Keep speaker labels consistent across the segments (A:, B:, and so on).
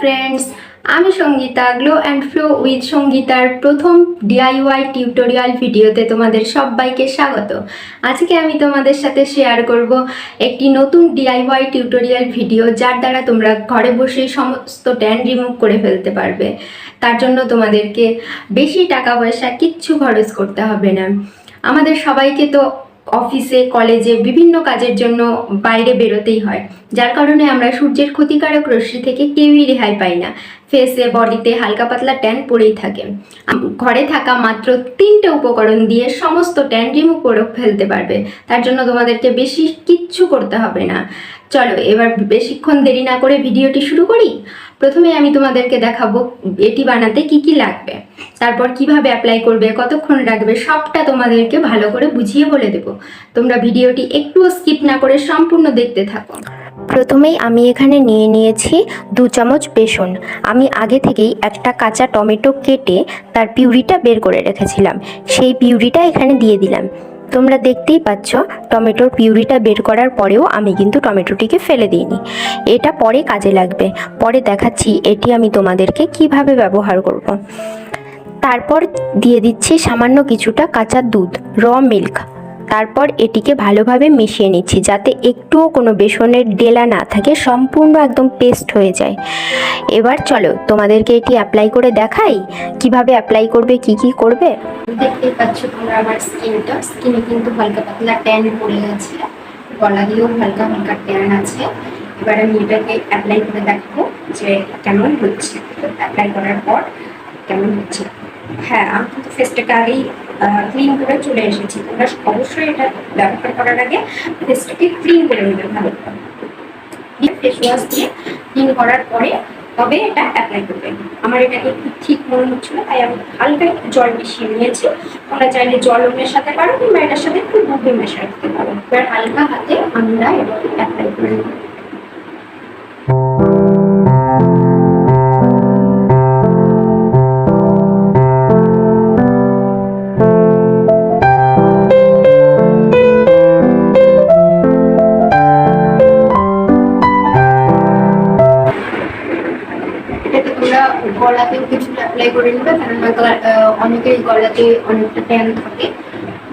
A: Friends আমি Sangeeta glow and flow with সঙ্গীতার প্রথম DIY tutorial ভিডিওতে তোমাদের সবাইকে স্বাগত। আজকে আমি তোমাদের সাথে শেয়ার করব একটি নতুন ডিআইওয়াই টিউটোরিয়াল ভিডিও যার দ্বারা তোমরা ঘরে বসে সমস্ত ট্যান রিমুভ করে ফেলতে পারবে। তার জন্য তোমাদেরকে বেশি টাকা পয়সা কিচ্ছু খরচ করতে হবে না। আমাদের সবাইকে তো অফিসে কলেজে বিভিন্ন কাজের জন্য বাইরে বেরোতেই হয়। যার কারণে আমরা সূর্যের ক্ষতিকারক রশ্মি থেকে কেউই রেহাই পাই না। ফেসে বডিতে হালকা পাতলা ট্যান পড়েই থাকে। ঘরে থাকা মাত্র তিনটে উপকরণ দিয়ে সমস্ত ট্যান রিমুভ করে ফেলতে পারবে। তার জন্য তোমাদেরকে বেশি কিচ্ছু করতে হবে না। চলো, এবার বেশিক্ষণ দেরি না করে ভিডিওটি শুরু করি। প্রথমে আমি তোমাদেরকে দেখাবো এটি বানাতে কি কি লাগবে, তারপর কীভাবে অ্যাপ্লাই করবে, কতক্ষণ রাখবে, সবটা তোমাদেরকে ভালো করে বুঝিয়ে বলে দেব। তোমরা ভিডিওটি একটুও স্কিপ না করে সম্পূর্ণ দেখতে থাকো।
B: প্রথমেই আমি এখানে নিয়ে নিয়েছি দু চামচ বেসন। আমি আগে থেকেই একটা কাঁচা টমেটো কেটে তার পিউরিটা বের করে রেখেছিলাম। সেই পিউরিটা এখানে দিয়ে দিলাম। তোমরা দেখতেই পাচ্ছ, টমেটোর পিউরিটা বের করার পরেও আমি কিন্তু টমেটোটিকে ফেলে দিইনি। এটা পরে কাজে লাগবে। পরে দেখাচ্ছি এটি আমি তোমাদেরকে কীভাবে ব্যবহার করব। তারপর দিয়ে দিচ্ছি সামান্য কিছুটা কাঁচা দুধ র মিল্ক তারপর এটিকে ভালোভাবে মিশিয়ে নিচ্ছি যাতে একটুও কোনো বেসনের ডেলা না থাকে, সম্পূর্ণ একদম পেস্ট হয়ে যায়। এবার চলো, তোমাদেরকে এটি অ্যাপ্লাই করে দেখাই। কীভাবে অ্যাপ্লাই করবে, কি কি করবে?
A: দেখতে পাচ্ছ তোমরা আমার স্কিনটা। স্কিনে কিন্তু হালকা পাতলা ট্যান পড়ে গেছে গলা দিয়েও হালকা হালকা ট্যান আছে। এবার আমি এটাকে অ্যাপ্লাই করে দেখাবো যে কেমন হচ্ছে। অ্যাপ্লাই করার পর কেমন হচ্ছে। হ্যাঁ আমি কিন্তু ফেসটাকে আগেই ক্লিন করে চলে এসেছি। তোমরা অবশ্যই এটা ব্যবহার করার আগে ফেসটাকে ক্লিন করে নেবে, ভালো ফেস ওয়াশ দিয়ে ক্লিন করার পরে তবে এটা অ্যাপ্লাই করবে। আমার এটা একটু ঠিক মনে হচ্ছিল, তাই আমি হালকা একটু জল মিশিয়ে নিয়েছি। তোমরা চাইলে জলও মেশাতে পারো কিংবা এটার সাথে একটু দুধ মেশা রাখতে পারো। এবার হালকা হাতে আমরা এটা অ্যাপ্লাই করে নেব। গলাতেও কিছুটা অ্যাপ্লাই করে নেবে আহ, অনেকের গলাতে অনেকটা ট্যান থাকে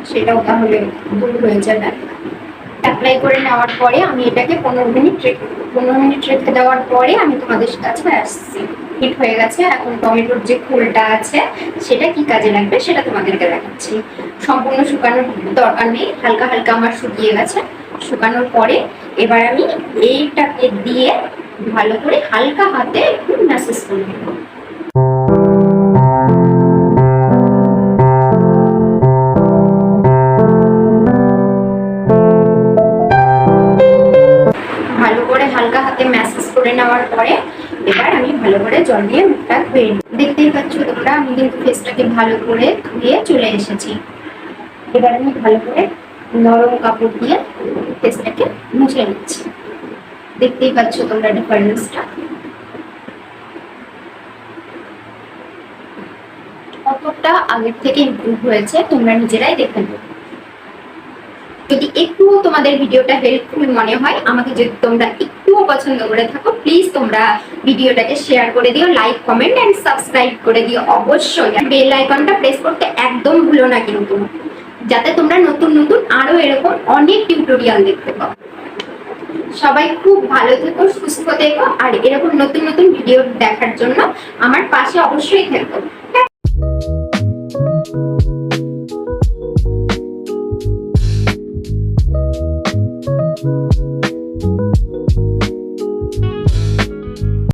A: সেটাও তাহলে দূর হয়ে যাবে। অ্যাপ্লাই করে নেওয়ার পরে আমি এটাকে পনেরো মিনিট রেখে পনেরো মিনিট রেখে দেওয়ার পরে আমি তোমাদের কাছে আসছি। হিট হয়ে গেছে এখন টমেটোর যে খোলটা আছে সেটা কি কাজে লাগবে সেটা তোমাদেরকে দেখাচ্ছি। সম্পূর্ণ শুকানোর দরকার নেই হালকা হালকা আমার শুকিয়ে গেছে। শুকানোর পরে এবার আমি এইটাকে দিয়ে ভালো করে হালকা হাতে একটু ম্যাসেজ করে নেব। হালকা হাতে ম্যাসেজ করে নেওয়ার পরে এবার আমি ভালো করে জল দিয়ে মুখটা ধুয়ে। দেখতেই পাচ্ছ তোমরা, আমি কিন্তু ফেসটাকে ভালো করে ধুয়ে চলে এসেছি। এবার আমি ভালো করে নরম কাপড় দিয়ে ফেসটাকে মুছে নিচ্ছি। দেখতেই পাচ্ছ তোমরা ডিফারেন্সটা কতটা আগের থেকে ইমপ্রুভ হয়েছে, তোমরা নিজেরাই দেখে নেবে যদি একটুও তোমাদের ভিডিওটা হেল্পফুল মনে হয়, আমাকে যদি তোমরা পছন্দ করে থাকো প্লিজ তোমরা ভিডিওটাকে শেয়ার করে দিও লাইক কমেন্ট অ্যান্ড সাবস্ক্রাইব করে দিও অবশ্যই। বেল আইকনটা প্রেস করতে একদম ভুলো না কিন্তু। যাতে তোমরা নতুন নতুন আরও এরকম অনেক টিউটোরিয়াল দেখতে পাও। সবাই খুব ভালো থেকো, সুস্থ থেকো, আর এরকম নতুন নতুন ভিডিও দেখার জন্য আমার পাশে অবশ্যই থেকো।